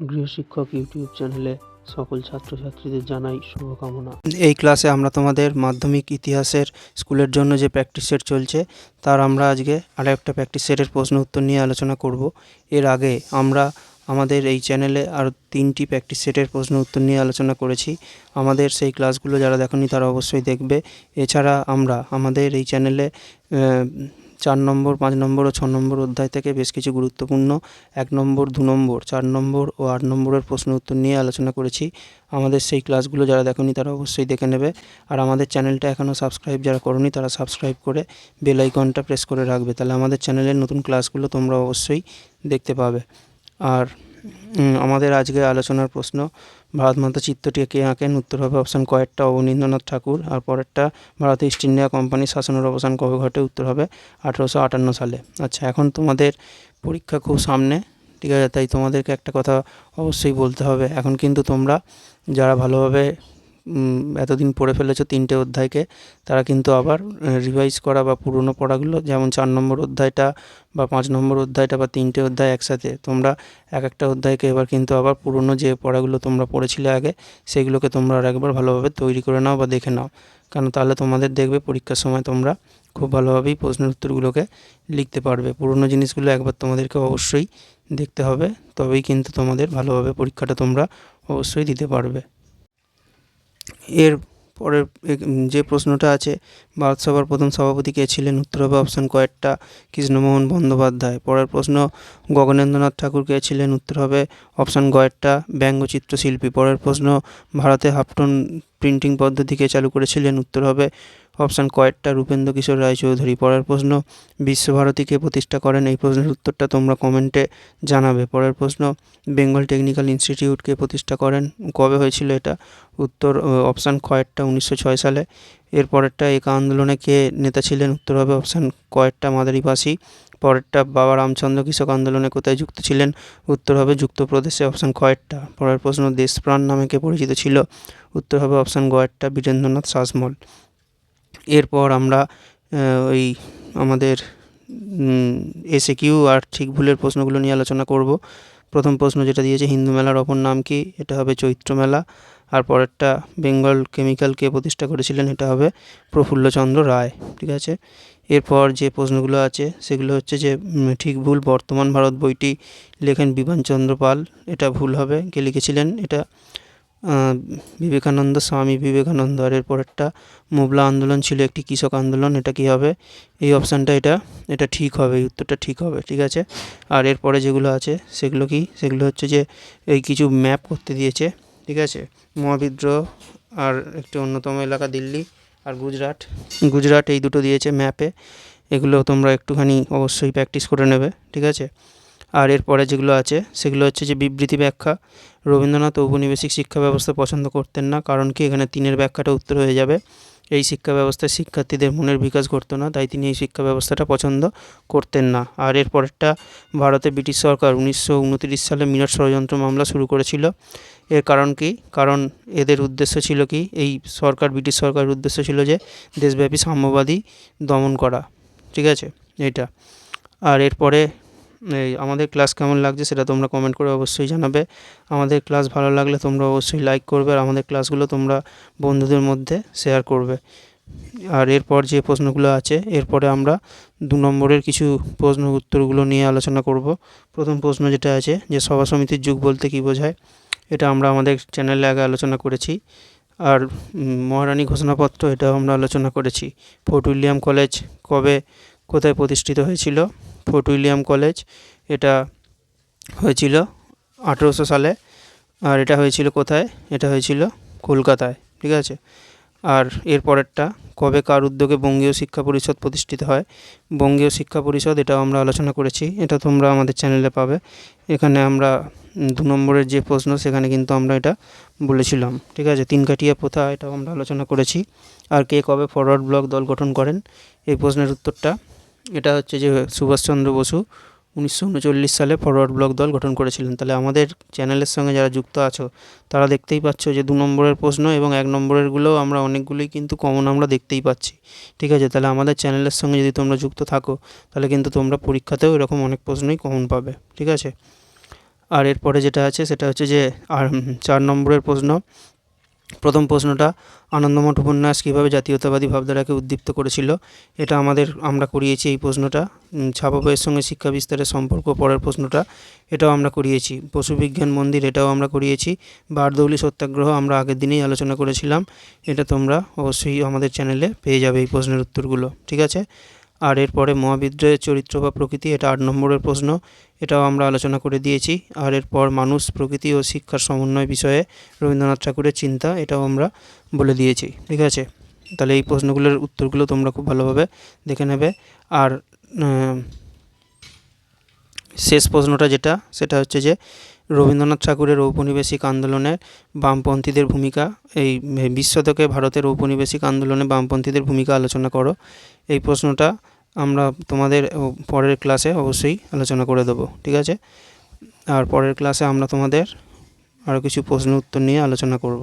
গৃহশিক্ষক YouTube চ্যানেলে সকল ছাত্রছাত্রীদের জানাই শুভকামনা। এই ক্লাসে আমরা তোমাদের মাধ্যমিক ইতিহাসের স্কুলের জন্য যে প্র্যাকটিস সেট চলছে, তার আমরা আজকে আরও একটা প্র্যাকটিস সেটের প্রশ্ন উত্তর নিয়ে আলোচনা করব। এর আগে আমরা আমাদের এই চ্যানেলে আরও তিনটি প্র্যাকটিস সেটের প্রশ্ন উত্তর নিয়ে আলোচনা করেছি। আমাদের সেই ক্লাসগুলো যারা দেখনি তারা অবশ্যই দেখবে। এছাড়া আমরা আমাদের এই চ্যানেলে চার নম্বর, পাঁচ নম্বর ও ছ নম্বর অধ্যায় থেকে বেশ কিছু গুরুত্বপূর্ণ, এক নম্বর, দু নম্বর, চার নম্বর ও আট নম্বরের প্রশ্ন উত্তর নিয়ে আলোচনা করেছি। আমাদের সেই ক্লাসগুলো যারা দেখনি তারা অবশ্যই দেখে নেবে। আর আমাদের চ্যানেলটা এখনও সাবস্ক্রাইব যারা করনি তারা সাবস্ক্রাইব করে বেল আইকনটা প্রেস করে রাখবে। তাহলে আমাদের চ্যানেলের নতুন ক্লাসগুলো তোমরা অবশ্যই দেখতে পাবে। আর আমাদের আজকে আলোচনার প্রশ্ন, ভারত মাতা চিত্রটি কে আঁকেন? উত্তর হবে অপশান কয়েকটা, অবনীন্দ্রনাথ ঠাকুর। আর পরেরটা ভারত ইস্ট ইন্ডিয়া কোম্পানির শাসনের অবসান কবে ঘটে? উত্তর হবে আঠেরোশো আটান্ন সালে। আচ্ছা এখন তোমাদের পরীক্ষা খুব সামনে, ঠিক আছে? তাই তোমাদেরকে একটা কথা অবশ্যই বলতে হবে। এখন কিন্তু তোমরা যারা ভালোভাবে এতদিন পড়ে ফেলেছো তিনটে অধ্যায়কে, তারা কিন্তু আবার রিভাইজ করা বা পুরনো পড়াগুলো, যেমন চার নম্বর অধ্যায়টা বা পাঁচ নম্বর অধ্যায়টা বা তিনটে অধ্যায় একসাথে, তোমরা এক একটা অধ্যায়কে এবার কিন্তু আবার পুরনো যে পড়াগুলো তোমরা পড়েছিলে আগে, সেগুলোকে তোমরা আর একবার ভালোভাবে তৈরি করে নাও বা দেখে নাও। কারণ তাহলে তোমাদের দেখবে পরীক্ষার সময় তোমরা খুব ভালোভাবেই প্রশ্নের উত্তরগুলোকে লিখতে পারবে। পুরনো জিনিসগুলো একবার তোমাদেরকে অবশ্যই দেখতে হবে, তবেই কিন্তু তোমাদের ভালোভাবে পরীক্ষাটা তোমরা অবশ্যই দিতে পারবে। এর পরের যে প্রশ্নটা আছে, ভারতসভার প্রথম সভাপতি কে ছিলেন? উত্তর হবে অপশান কয়েকটা। কৃষ্ণমোহন বন্দ্যোপাধ্যায়। পরের প্রশ্ন, গগনেন্দ্রনাথ ঠাকুর কে ছিলেন? উত্তর হবে অপশান কয়েকটা ব্যঙ্গচিত্র শিল্পী পরের প্রশ্ন, ভারতে হাফটন প্রিন্টিং পদ্ধতিকে চালু করেছিলেন? উত্তর হবে অপশান কয়েকটা রূপেন্দ্র কিশোর রায়চৌধুরী। পরের প্রশ্ন বিশ্বভারতীকে প্রতিষ্ঠা করেন? এই প্রশ্নের উত্তরটা তোমরা কমেন্টে জানাবে। পরের প্রশ্ন, বেঙ্গল টেকনিক্যাল ইনস্টিটিউটকে প্রতিষ্ঠা করেন? কবে হয়েছিল এটা? উত্তর অপশান কয়েকটা, উনিশশো ছয় সালে। এর পরেরটা, একা আন্দোলনে কে নেতা ছিলেন? উত্তর হবে অপশান কয়েকটা মাদারিপাসি পরেরটা, বাবা রামচন্দ্র কৃষক আন্দোলনে কোথায় যুক্ত ছিলেন? উত্তর হবে যুক্তপ্রদেশে, অপশান কয়েকটা। পরের প্রশ্ন, দেশপ্রাণ নামে কে পরিচিত ছিল? উত্তর হবে অপশান গয়েরটা বীরেন্দ্রনাথ শাসমল এরপর আমরা ওই আমাদের এসে কিউ আর ঠিক ভুলের প্রশ্নগুলো নিয়ে আলোচনা করব। প্রথম প্রশ্ন যেটা দিয়েছে, হিন্দু মেলার অপর নাম কি? এটা হবে চৈত্র মেলা। আর পরেরটা, বেঙ্গল কেমিক্যালকে প্রতিষ্ঠা করেছিলেন? এটা হবে প্রফুল্লচন্দ্র রায়, ঠিক আছে? এরপর যে প্রশ্নগুলো আছে, সেগুলো হচ্ছে যে ঠিক ভুল, বর্তমান ভারত বইটি লেখেন বিমানচন্দ্র পাল। এটা ভুল হবে, কে লিখেছিলেন? এটা বিবেকানন্দ, স্বামী বিবেকানন্দ, আর এর পরেরটা মোবলা আন্দোলন ছিল, একটি কৃষক আন্দোলন, এটা কি হবে? এই অপশানটা এটা এটা ঠিক হবে, এই উত্তরটা ঠিক হবে, ঠিক আছে? আর এরপরে যেগুলো আছে, সেগুলো কি? সেগুলো হচ্ছে যে, এই কিছু ম্যাপ করতে দিয়েছে, ঠিক আছে? মহাবিদ্রোহ আর একটি অন্যতম এলাকা দিল্লি আর গুজরাট। গুজরাট এই দুটো দিয়েছে ম্যাপে এগুলো তোমরা একটুখানি অবশ্যই প্র্যাকটিস করে নেবে, ঠিক আছে? আর এরপরে যেগুলো আছে, সেগুলো হচ্ছে যে বিবৃতি ব্যাখ্যা। রবীন্দ্রনাথ ঔপনিবেশিক শিক্ষা ব্যবস্থা পছন্দ করতেন না, কারণ কি এখানে তিনের ব্যাখ্যাটা উত্তর হয়ে যাবে। এই শিক্ষা ব্যবস্থায় শিক্ষার্থীদের মনের বিকাশ ঘটতো না, তাই তিনি এই শিক্ষা ব্যবস্থাটা পছন্দ করতেন না। আর এর পরেরটা, ভারতে ব্রিটিশ সরকার উনিশশো উনত্রিশ সালে মিনার ষড়যন্ত্র মামলা শুরু করেছিল। এর কারণ কি? কারণ এদের উদ্দেশ্য ছিল কি? এই সরকার, ব্রিটিশ সরকারের উদ্দেশ্য ছিল যে দেশব্যাপী সাম্যবাদী দমন করা। ঠিক আছে? এটা আর এরপরে এই আমাদের ক্লাস কেমন লাগছে সেটা তোমরা কমেন্ট করে অবশ্যই জানাবে। আমাদের ক্লাস ভালো লাগলে তোমরা অবশ্যই লাইক করবে আর আমাদের ক্লাসগুলো তোমরা বন্ধুদের মধ্যে শেয়ার করবে। আর এরপর যে প্রশ্নগুলো আছে, এরপরে আমরা দু নম্বরের কিছু প্রশ্ন উত্তরগুলো নিয়ে আলোচনা করব। প্রথম প্রশ্ন যেটা আছে যে সভা সমিতির যুগ বলতে কী বোঝায়? এটা আমরা আমাদের চ্যানেলে আগে আলোচনা করেছি। আর মহারানী ঘোষণাপত্র এটাও আমরা আলোচনা করেছি। ফোর্ট উইলিয়াম কলেজ কবে কোথায় প্রতিষ্ঠিত হয়েছিল? Fort William College. এটা হয়েছিল আঠেরোশো সালে। আর এটা হয়েছিল কোথায়? এটা হয়েছিল কলকাতায়, ঠিক আছে? আর এর পরেরটা, কবে কার উদ্যোগে বঙ্গীয় শিক্ষা পরিষদ প্রতিষ্ঠিত হয়? বঙ্গীয় শিক্ষা পরিষদ, এটাও আমরা আলোচনা করেছি। এটা তোমরা আমাদের চ্যানেলে পাবে। এখানে আমরা দু নম্বরের যে প্রশ্ন, সেখানে কিন্তু আমরা এটা বলেছিলাম, ঠিক আছে? তিন কাটিয়া প্রথা, এটাও আমরা আলোচনা করেছি। আর কে কবে ফরওয়ার্ড ব্লক দল গঠন করেন? এই প্রশ্নের উত্তরটা এটা হচ্ছে যে সুভাষচন্দ্র বসু উনিশশো উনচল্লিশ সালে ফরওয়ার্ড ব্লক দল গঠন করেছিলেন। তাহলে আমাদের চ্যানেলের সঙ্গে যারা যুক্ত আছো, তারা দেখতেই পাচ্ছ যে দু নম্বরের প্রশ্ন এবং এক নম্বরেরগুলোও আমরা অনেকগুলোই কিন্তু কমন আমরা দেখতেই পাচ্ছি। ঠিক আছে? তাহলে আমাদের চ্যানেলের সঙ্গে যদি তোমরা যুক্ত থাকো, তাহলে কিন্তু তোমরা পরীক্ষাতেও এরকম অনেক প্রশ্নই কমন পাবে। ঠিক আছে? আর এরপরে যেটা আছে, সেটা হচ্ছে যে, আর চার নম্বরের প্রশ্ন প্রথম প্রশ্নটা, আনন্দমঠ উপন্যাস কীভাবে জাতীয়তাবাদী ভাবধারাকে উদ্দীপ্ত করেছিল? এটা আমাদের, আমরা করিয়েছি এই প্রশ্নটা। ছাপা বইয়ের সঙ্গে শিক্ষা বিস্তারের সম্পর্ক পরের প্রশ্নটা, এটাও আমরা করিয়েছি। পশুবিজ্ঞান মন্দির, এটাও আমরা করিয়েছি। বারদৌলি সত্যাগ্রহ আমরা আগের দিনেই আলোচনা করেছিলাম। এটা তোমরা অবশ্যই আমাদের চ্যানেলে পেয়ে যাবে এই প্রশ্নের উত্তরগুলো, ঠিক আছে? আর এরপরে মহাবিদ্রোহের চরিত্র বা প্রকৃতি, এটা আট নম্বরের প্রশ্ন। এটাও আমরা আলোচনা করে দিয়েছি। আর এরপর মানুষ, প্রকৃতি ও শিক্ষার সমন্বয় বিষয়ে রবীন্দ্রনাথ ঠাকুরের চিন্তা, এটাও আমরা বলে দিয়েছি। ঠিক আছে? তাহলে এই প্রশ্নগুলোর উত্তরগুলো তোমরা খুব ভালোভাবে দেখে নেবে। আর শেষ প্রশ্নটা যেটা, সেটা হচ্ছে যে রবীন্দ্রনাথ ঠাকুরের ঔপনিবেশিক আন্দোলনে বামপন্থীদের ভূমিকা, এই বিশ শতকে ভারতের ঔপনিবেশিক আন্দোলনে বামপন্থীদের ভূমিকা আলোচনা করো। এই প্রশ্নটা আমরা তোমাদের পরের ক্লাসে অবশ্যই আলোচনা করে দেবো, ঠিক আছে? আর পরের ক্লাসে আমরা তোমাদের আরও কিছু প্রশ্ন উত্তর নিয়ে আলোচনা করব।